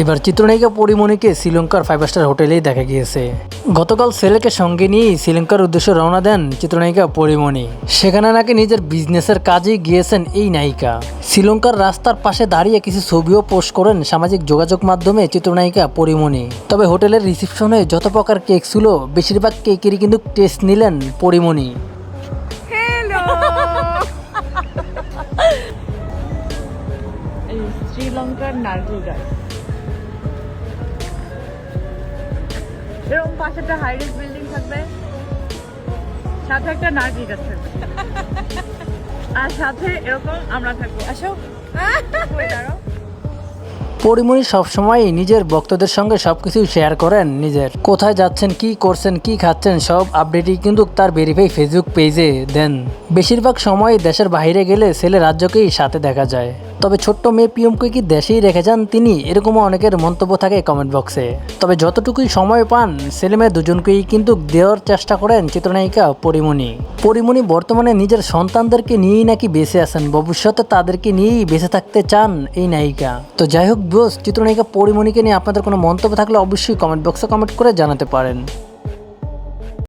এবার চিত্রনায়িকা পরিমণিকে শ্রীলঙ্কার ফাইভ স্টার হোটেলেই দেখা গিয়েছে। গতকাল ছেলেকে সঙ্গে নিয়েই শ্রীলঙ্কার উদ্দেশ্যে রওনা দেন চিত্রনায়িকা পরিমণি। সেখানে নাকি নিজের বিজনেসের কাজেই গিয়েছেন এই নায়িকা। শ্রীলঙ্কার রাস্তার পাশে দাঁড়িয়ে কিছু ছবিও পোস্ট করেন সামাজিক যোগাযোগ মাধ্যমে চিত্রনায়িকা পরিমণি। তবে হোটেলের রিসিপশনে যত প্রকার কেক ছিল বেশিরভাগ কেকেরই কিন্তু টেস্ট নিলেন পরিমণি। শ্রীলঙ্কার নারকেল গাছ। এরকম পাশে একটা হাইরিস বিল্ডিং থাকবে। সাথে একটা নারকেল গাছ থাকবে। আর সাথে এরকম আমরা থাকব। আসো। দাঁড়াও। পরিমণি সবসময় নিজের ভক্তদের সঙ্গে সবকিছু শেয়ার করেন নিজের। কোথায় যাচ্ছেন কি করছেন কি খাচ্ছেন সব আপডেটই কিন্তু তার ভেরিফাই ফেসবুক পেজে দেন। বেশিরভাগ সময় দেশের বাইরে গেলে ছেলে রাজ্যকেই সাথে দেখা যায়। তবে ছোট্ট মেয়ে পিএমকে কি দেশেই রেখে যান তিনি? এরকমও অনেকের মন্তব্য থাকে কমেন্ট বক্সে তবে যতটুকুই সময় পান ছেলে মেয়ে দুজনকেই কিন্তু দেওয়ার চেষ্টা করেন চিত্রনায়িকা পরিমণি। পরিমণি বর্তমানে নিজের সন্তানদেরকে নিয়েই নাকি বেঁচে আছেন। ভবিষ্যতে তাদেরকে নিয়েই বেঁচে থাকতে চান এই নায়িকা। তো যাই হোক বস চিত্রনায়িকা পরিমণিকে নিয়ে আপনাদের কোনো মন্তব্য থাকলে অবশ্যই কমেন্ট বক্সে কমেন্ট করে জানাতে পারেন।